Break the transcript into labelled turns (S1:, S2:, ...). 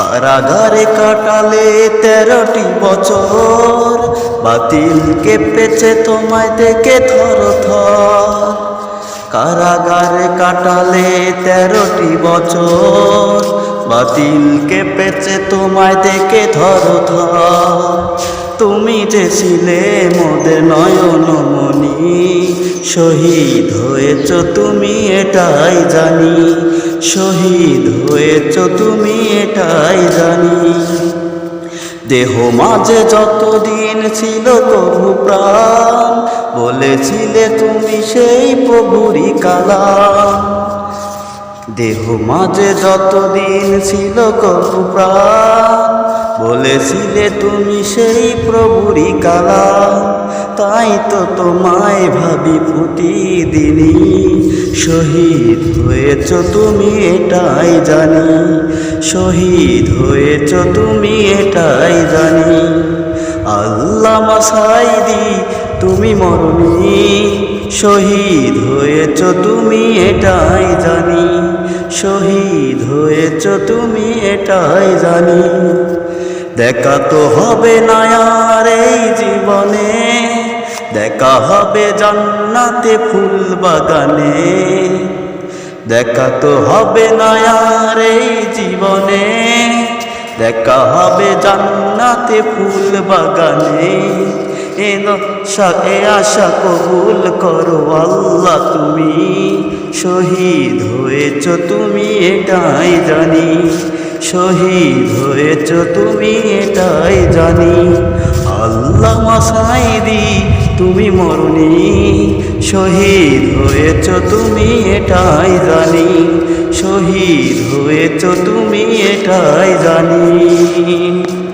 S1: কারাগারে কাটালে তেরোটি বছর। বাতিল কেঁপেছে তোমায় দেখে থর থর কারাগারে কাটালে তেরোটি বছর। বাতিল কেঁপেছে তোমায় দেখে থর থর তুমি যে ছিলে মোদের নয়নমণি শহীদ হয়েছ তুমি এটাই জানি। শহীদ হয়েছ তুমি এটাই জানি। দেহ মাঝে যতদিন ছিল প্রভু প্রাণ, বলেছিলে তুমি সেই প্রভুরই কালাম। দেহ মাঝে যতদিন ছিল কবু প্রাণ, বলেছিলে তুমি সেই প্রভুরই কালাম। তাই তো তোমায় ভাবি প্রতিদিনই। শহীদ হয়েছ তুমি এটাই জানি। শহীদ হয়েছ তুমি এটাই জানি। আল্লাহ মাসাইদি তুমি মরণি। শহীদ হয়েছ তুমি এটাই জানি। শহীদ হয়েছ তুমি এটাই জানি। দেখা তো হবে না আর এই জীবনে। দেখা হবে জান্নাতে ফুল বাগানে দেখা তো হবে না আর এই জীবনে। দেখা হবে জান্নাতে ফুল বাগানে এ নকশা, এ আশা কবুল করো আল্লাহ তুমি। শহীদ হয়েছ তুমি, এটাই জানি। শহীদ হয়েছ তুমি, এটাই জানি। তুমি মরণি শহীদ হয়েছ তুমি এটাই জানি শহীদ হয়েছ তুমি এটাই জানি।